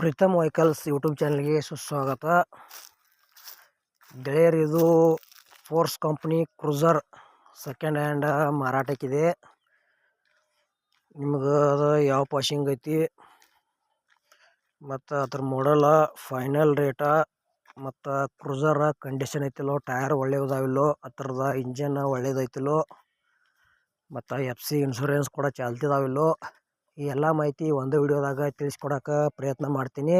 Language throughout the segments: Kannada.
ಪ್ರೀತಮ್ ವೆಹಿಕಲ್ಸ್ ಯೂಟ್ಯೂಬ್ ಚಾನಲ್ಗೆ ಸುಸ್ವಾಗತ. ಗೆಳೆಯರ್ ಇದು Force company Cruiser second hand ಮಾರಾಟಕ್ಕಿದೆ. ನಿಮ್ಗೆ ಅದು ಯಾವ ಪಾಶಿಂಗ್ ಐತಿ? ಮತ್ತು ಅದ್ರ ಮಾಡಲ ಫೈನಲ್ ರೇಟ ಮತ್ತು ಕ್ರೂಸರ ಕಂಡೀಷನ್ ಐತಿಲ್ಲೋ, ಟೈರ್ ಒಳ್ಳೆಯದಾವಿಲ್ಲೋ ಅದ್ರದ ಇಂಜನ್ ಒಳ್ಳೇದೈತಿಲ್ಲೋ, ಮತ್ತು ಎಫ್ ಸಿ ಇನ್ಶೂರೆನ್ಸ್ ಕೂಡ ಚಾಲ್ತಿದಾವಿಲ್ಲೋ ಈ ಎಲ್ಲ ಮಾಹಿತಿ ಒಂದೇ ವಿಡಿಯೋದಾಗ ತಿಳಿಸ್ಕೊಡೋಕೆ ಪ್ರಯತ್ನ ಮಾಡ್ತೀನಿ.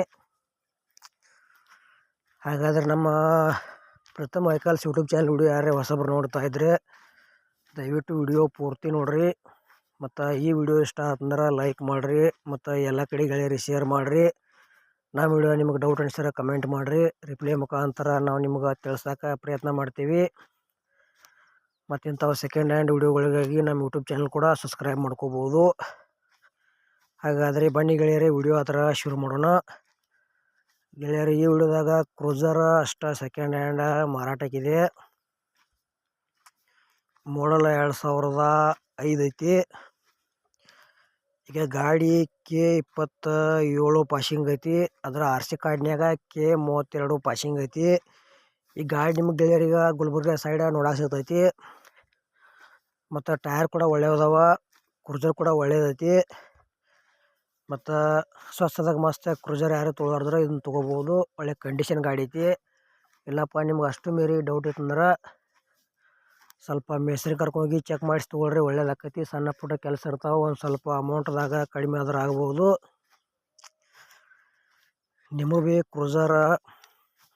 ಹಾಗಾದ್ರೆ ನಮ್ಮ ಪ್ರಥಮ ವೆಹಿಕಲ್ಸ್ ಯೂಟ್ಯೂಬ್ ಚಾನಲ್ ವಿಡಿಯೋ ಯಾರೇ ಹೊಸಬ್ರು ನೋಡ್ತಾ ಇದ್ರೆ, ದಯವಿಟ್ಟು ವಿಡಿಯೋ ಪೂರ್ತಿ ನೋಡ್ರಿ. ಮತ್ತು ಈ ವಿಡಿಯೋ ಇಷ್ಟ ಆತಂದ್ರೆ ಲೈಕ್ ಮಾಡಿರಿ, ಮತ್ತು ಎಲ್ಲ ಕಡೆ ಗೆಳೆಯರಿ ಶೇರ್ ಮಾಡಿರಿ. ನಮ್ಮ ವಿಡಿಯೋ ನಿಮಗೆ ಡೌಟ್ ಅನಿಸಿದ್ರೆ ಕಮೆಂಟ್ ಮಾಡಿರಿ. ರಿಪ್ಲೈ ಮುಖಾಂತರ ನಾವು ನಿಮ್ಗೆ ತಿಳಿಸೋಕೆ ಪ್ರಯತ್ನ ಮಾಡ್ತೀವಿ. ಮತ್ತು ಇಂಥವು ಸೆಕೆಂಡ್ ಹ್ಯಾಂಡ್ ವಿಡಿಯೋಗಳಿಗಾಗಿ ನಮ್ಮ ಯೂಟ್ಯೂಬ್ ಚಾನಲ್ ಕೂಡ ಸಬ್ಸ್ಕ್ರೈಬ್ ಮಾಡ್ಕೋಬೋದು. ಹಾಗಾದರೆ ಬನ್ನಿ ಗೆಳೆಯರೇ, ವಿಡಿಯೋ ಆ ಶುರು ಮಾಡೋಣ. ಗೆಳೆಯರು, ಈ ವಿಡಿಯೋದಾಗ ಕ್ರೂಸರ್ ಅಷ್ಟ ಸೆಕೆಂಡ್ ಹ್ಯಾಂಡ್ ಮಾರಾಟಕ್ಕಿದೆ. ಮೋಡಲ್ ಎರಡು ಸಾವಿರದ ಐದು ಐತಿ. ಈಗ ಗಾಡಿ ಕೆ ಇಪ್ಪತ್ತ ಏಳು ಪಾಸಿಂಗ್ ಐತಿ. ಅದರ ಆರ್ ಸಿ ಕಾರ್ಡ್ನ್ಯಾಗ ಕೆ ಮೂವತ್ತೆರಡು ಪಾಸಿಂಗ್ ಐತಿ. ಈ ಗಾಡಿ ನಿಮ್ಗೆ ಗೆಳೆಯರಿಗೆ ಗುಲ್ಬರ್ಗ ಸೈಡ ನೋಡಕ್ಕೆ ಸಿಗ್ತೈತಿ. ಮತ್ತು ಟೈರ್ ಕೂಡ ಒಳ್ಳೆಯದವ ಕ್ರೂಸರ್ ಕೂಡ ಒಳ್ಳೇದೈತಿ. ಮತ್ತು ಸ್ವಸ್ಥದಾಗ ಮಸ್ತ್ ಕ್ರೂಜರ್ ಯಾರು ತೊಗೊಳಾರ್ದ್ರೆ ಇದನ್ನ ತೊಗೋಬೋದು. ಒಳ್ಳೆ ಕಂಡೀಷನ್ ಗಾಡಿ ಐತಿ. ಇಲ್ಲಪ್ಪ, ನಿಮ್ಗೆ ಅಷ್ಟು ಮೀರಿ ಡೌಟ್ ಇತ್ತಂದ್ರೆ ಸ್ವಲ್ಪ ಮೇಸ್ತ್ರಿ ಕರ್ಕೊಂಡೋಗಿ ಚೆಕ್ ಮಾಡಿಸಿ ತೊಗೊಳ್ರಿ ಒಳ್ಳೇದಾಕೈತಿ ಸಣ್ಣ ಪುಟ್ಟ ಕೆಲಸ ಇರ್ತಾವೆ, ಒಂದು ಸ್ವಲ್ಪ ಅಮೌಂಟ್ದಾಗ ಕಡಿಮೆ ಆದ್ರೆ ಆಗ್ಬೋದು. ನಿಮಗೂ ಭೀ ಕ್ರೂಜರ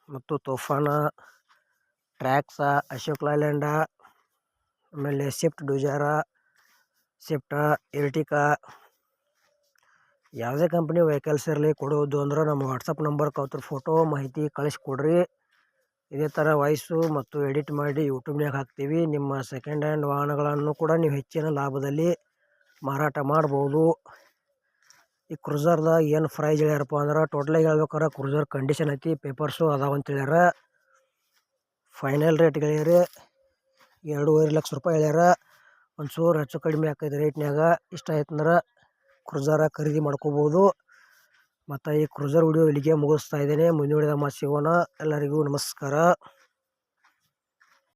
ಮತ್ತು ತೋಫಾನ, ಟ್ರ್ಯಾಕ್ಸ, ಅಶೋಕ್ ಲಾಲ್ಯಾಂಡ ಆಮೇಲೆ ಸ್ವಿಫ್ಟ್ ಡುಜಾರ, ಸ್ವಿಫ್ಟ ಎರ್ಟಿಕಾ ಯಾವುದೇ ಕಂಪ್ನಿ ವೆಹಿಕಲ್ಸ್ ಇರಲಿ ಕೊಡೋದು ಅಂದ್ರೆ ನಮ್ಮ ವಾಟ್ಸಪ್ ನಂಬರ್ ಅವ್ರ ಫೋಟೋ ಮಾಹಿತಿ ಕಳಿಸ್ಕೊಡ್ರಿ ಇದೇ ಥರ ವಾಯ್ಸು ಮತ್ತು ಎಡಿಟ್ ಮಾಡಿ ಯೂಟ್ಯೂಬ್ನಾಗ ಹಾಕ್ತೀವಿ. ನಿಮ್ಮ ಸೆಕೆಂಡ್ ಹ್ಯಾಂಡ್ ವಾಹನಗಳನ್ನು ಕೂಡ ನೀವು ಹೆಚ್ಚಿನ ಲಾಭದಲ್ಲಿ ಮಾರಾಟ ಮಾಡ್ಬೋದು. ಈ ಕ್ರೂಸರ್ದಾಗ ಏನು ಪ್ರೈಸ್ ಹೇಳ್ಯಾರಪ್ಪ ಅಂದ್ರೆ ಟೋಟಲಾಗಿ ಹೇಳ್ಬೇಕಾರೆ ಕ್ರೂಸರ್ ಕಂಡೀಷನ್ ಐತಿ ಪೇಪರ್ಸು ಅದಾವ ಅಂತ ಹೇಳ್ಯಾರ. ಫೈನಲ್ ರೇಟ್ ಹೇಳ್ಯಾರ. ಎರಡೂವರೆ ಲಕ್ಷ ರೂಪಾಯಿ ಹೇಳ್ಯಾರ. ಒಂಚೂರು ಹೆಚ್ಚು ಕಡಿಮೆ ಆಕೈತೆ ರೇಟ್ನಾಗ ಇಷ್ಟ ಆಯ್ತಂದ್ರೆ ಕ್ರೂಸರ ಖರೀದಿ ಮಾಡ್ಕೋಬೋದು. ಮತ್ತು ಈ ಕ್ರೂಸರ್ ವಿಡಿಯೋ ಇಲ್ಲಿಗೆ ಮುಗಿಸ್ತಾ ಇದ್ದೇನೆ. ಮುಂದಿನ ವಿಡಿಯೋದಾಗ ಮತ್ತೆ ಸಿಗೋಣ. ಎಲ್ಲರಿಗೂ ನಮಸ್ಕಾರ.